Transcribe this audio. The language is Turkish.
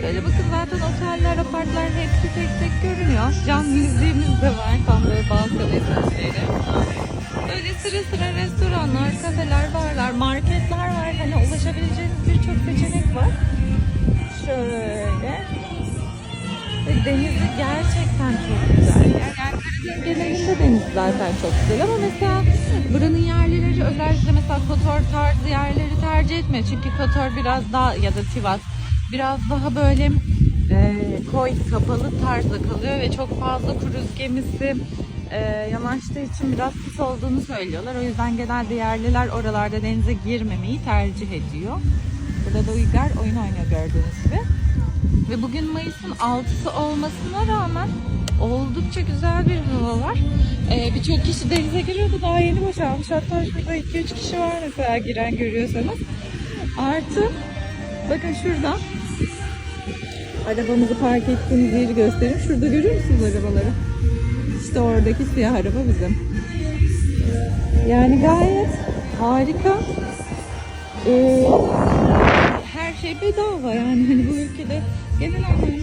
Şöyle bakın zaten oteller, apartlar hepsi tek tek görünüyor. Cam müziğimiz de var. Tam böyle balkon esasları. Böyle sıra sıra restoranlar, kafeler, barlar, marketler var. Hani ulaşabileceğiniz birçok seçenek var. Şöyle. Ve denizi gerçekten çok güzel. Yani genelinde deniz zaten çok güzel ama mesela buranın yerlileri özellikle mesela Kotor tarzı yerleri tercih etmiyor. Çünkü Kotor biraz daha ya da Sivas biraz daha böyle e, koy kapalı tarzda kalıyor ve çok fazla kruz gemisi e, yanaştığı için biraz pis olduğunu söylüyorlar. O yüzden genelde yerliler oralarda denize girmemeyi tercih ediyor. Burada da Uygar oyun oynuyor gördüğünüz gibi. Ve bugün Mayıs'ın 6'sı olmasına rağmen oldukça güzel bir hava var. Ee, Birçok kişi denize giriyordu daha yeni boşalmış. Hatta şurada 2-3 kişi var mesela giren görüyorsanız. Artı bakın şurada arabamızı park ettiğimiz yeri göstereyim. Şurada görüyor musunuz arabaları? İşte oradaki siyah araba bizim. Yani gayet harika. Ee, her şey bedava yani hani bu ülkede genel anlamda